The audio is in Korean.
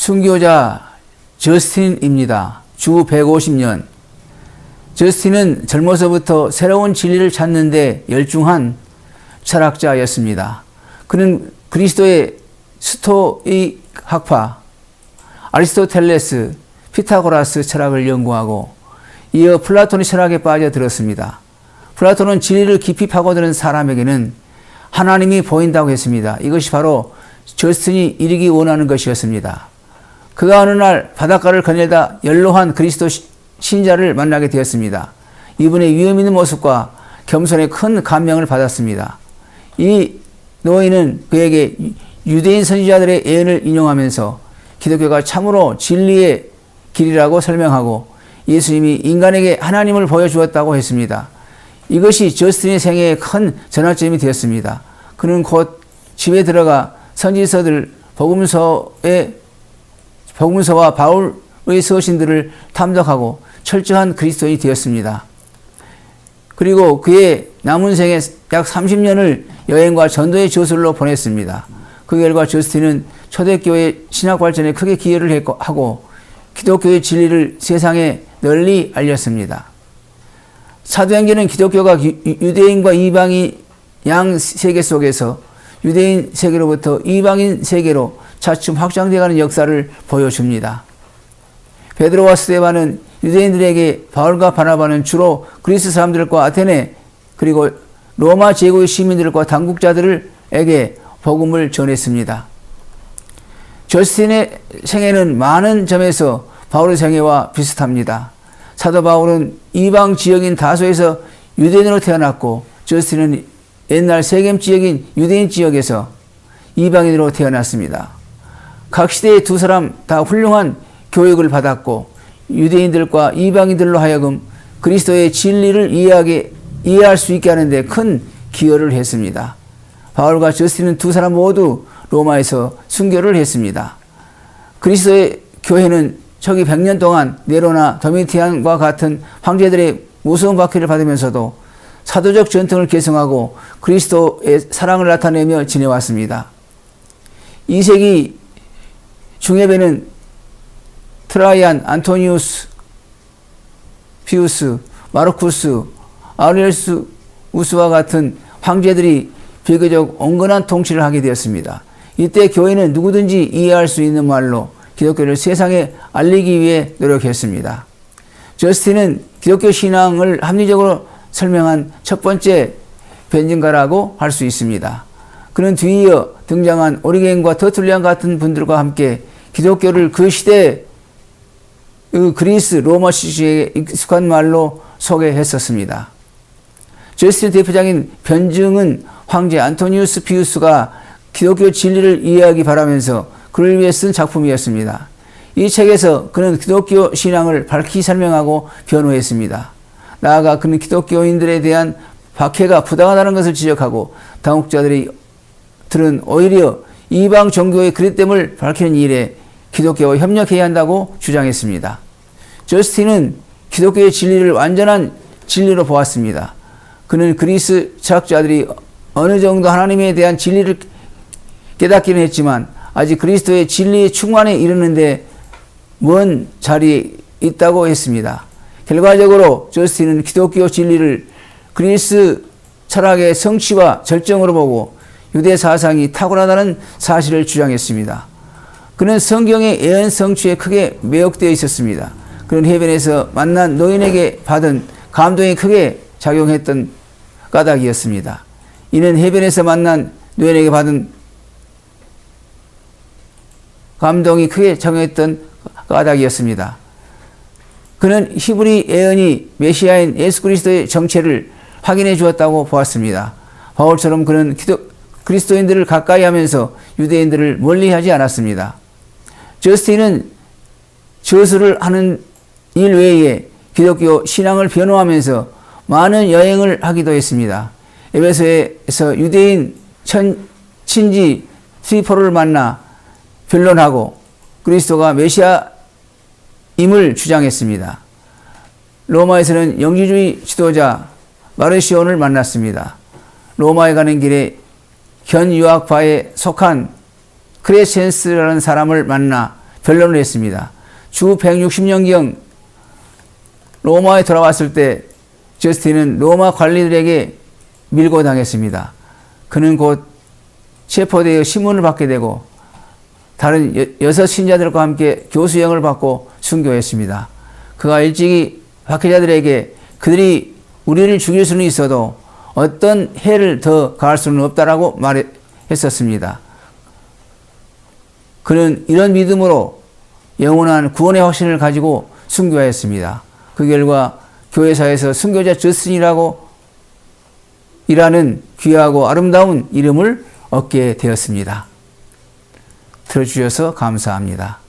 순교자 저스틴입니다. 주 150년. 저스틴은 젊어서부터 새로운 진리를 찾는데 열중한 철학자였습니다. 그는 그리스도의 스토이 학파, 아리스토텔레스, 피타고라스 철학을 연구하고 이어 플라톤의 철학에 빠져들었습니다. 플라톤은 진리를 깊이 파고드는 사람에게는 하나님이 보인다고 했습니다. 이것이 바로 저스틴이 이르기 원하는 것이었습니다. 그가 어느 날 바닷가를 거닐다 연로한 그리스도 신자를 만나게 되었습니다. 이분의 위험 있는 모습과 겸손에 큰 감명을 받았습니다. 이 노인은 그에게 유대인 선지자들의 예언을 인용하면서 기독교가 참으로 진리의 길이라고 설명하고 예수님이 인간에게 하나님을 보여주었다고 했습니다. 이것이 저스틴의 생애의 큰 전환점이 되었습니다. 그는 곧 집에 들어가 선지서들 복음서의 복음서와 바울의 서신들을 탐독하고 철저한 그리스도인이 되었습니다. 그리고 그의 남은 생애 약 30년을 여행과 전도의 저술로 보냈습니다. 그 결과 저스틴은 초대교회 신학 발전에 크게 기여를 하고 기독교의 진리를 세상에 널리 알렸습니다. 사도행전은 기독교가 유대인과 이방인 양 세계 속에서 유대인 세계로부터 이방인 세계로 차츰 확장되어가는 역사를 보여줍니다. 베드로와 스테반은 유대인들에게 바울과 바나바는 주로 그리스 사람들과 아테네 그리고 로마 제국의 시민들과 당국자들에게 복음을 전했습니다. 저스틴의 생애는 많은 점에서 바울의 생애와 비슷합니다. 사도 바울은 이방 지역인 다소에서 유대인으로 태어났고 저스틴은 옛날 세겜 지역인 유대인 지역에서 이방인으로 태어났습니다. 각 시대의 두 사람 다 훌륭한 교육을 받았고 유대인들과 이방인들로 하여금 그리스도의 진리를 이해하게, 이해할 수 있게 하는데 큰 기여를 했습니다. 바울과 저스틴은 두 사람 모두 로마에서 순교를 했습니다. 그리스도의 교회는 초기 100년 동안 네로나 도미티안과 같은 황제들의 무서운 박해를 받으면서도 사도적 전통을 계승하고 그리스도의 사랑을 나타내며 지내왔습니다. 2세기 중엽에는 트라이안, 안토니우스, 피우스, 마르쿠스, 아우렐스 우스와 같은 황제들이 비교적 온건한 통치를 하게 되었습니다. 이때 교회는 누구든지 이해할 수 있는 말로 기독교를 세상에 알리기 위해 노력했습니다. 저스틴은 기독교 신앙을 합리적으로 설명한 첫 번째 변증가라고 할 수 있습니다. 그는 뒤이어 등장한 오리겐과 터툴리안 같은 분들과 함께 기독교를 그 시대 그 그리스 로마 시대에 익숙한 말로 소개했었습니다. 저스틴 대표적인 변증은 황제 안토니우스 피우스가 기독교 진리를 이해하기 바라면서 그를 위해 쓴 작품이었습니다. 이 책에서 그는 기독교 신앙을 밝히 설명하고 변호했습니다. 나아가 그는 기독교인들에 대한 박해가 부당하다는 것을 지적하고 당국자들이 들은 오히려 이방 종교의 그릇됨을 밝히는 일에 기독교와 협력해야 한다고 주장했습니다. 저스틴은 기독교의 진리를 완전한 진리로 보았습니다. 그는 그리스 철학자들이 어느 정도 하나님에 대한 진리를 깨닫기는 했지만 아직 그리스도의 진리의 충만에 이르는데 먼 자리에 있다고 했습니다. 결과적으로 저스틴은 기독교 진리를 그리스 철학의 성취와 절정으로 보고 유대 사상이 탁월하다는 사실을 주장했습니다. 그는 성경의 예언 성취에 크게 매혹되어 있었습니다. 그는 해변에서 만난 노인에게 받은 감동이 크게 작용했던 까닭이었습니다. 이는 해변에서 만난 노인에게 받은 감동이 크게 작용했던 까닭이었습니다. 그는 히브리 예언이 메시아인 예수 그리스도의 정체를 확인해 주었다고 보았습니다. 바울처럼 그는 기도, 그리스도인들을 가까이 하면서 유대인들을 멀리 하지 않았습니다. 저스틴은 저수를 하는 일 외에 기독교 신앙을 변호하면서 많은 여행을 하기도 했습니다. 에베소에서 유대인 천, 친지 스위퍼를 만나 변론하고 그리스도가 메시아임을 주장했습니다. 로마에서는 영지주의 지도자 마르시온을 만났습니다. 로마에 가는 길에 견 유학파에 속한 크레센스라는 사람을 만나 변론을 했습니다. 주 160년경 로마에 돌아왔을 때 저스틴은 로마 관리들에게 밀고 당했습니다. 그는 곧 체포되어 신문을 받게 되고 다른 여, 여섯 신자들과 함께 교수형을 받고 순교했습니다. 그가 일찍이 박해자들에게 그들이 우리를 죽일 수는 있어도 어떤 해를 더 가할 수는 없다라고 말했었습니다. 그는 이런 믿음으로 영원한 구원의 확신을 가지고 순교하였습니다. 그 결과 교회사에서 순교자 저스틴이라고 이라는 귀하고 아름다운 이름을 얻게 되었습니다. 들어주셔서 감사합니다.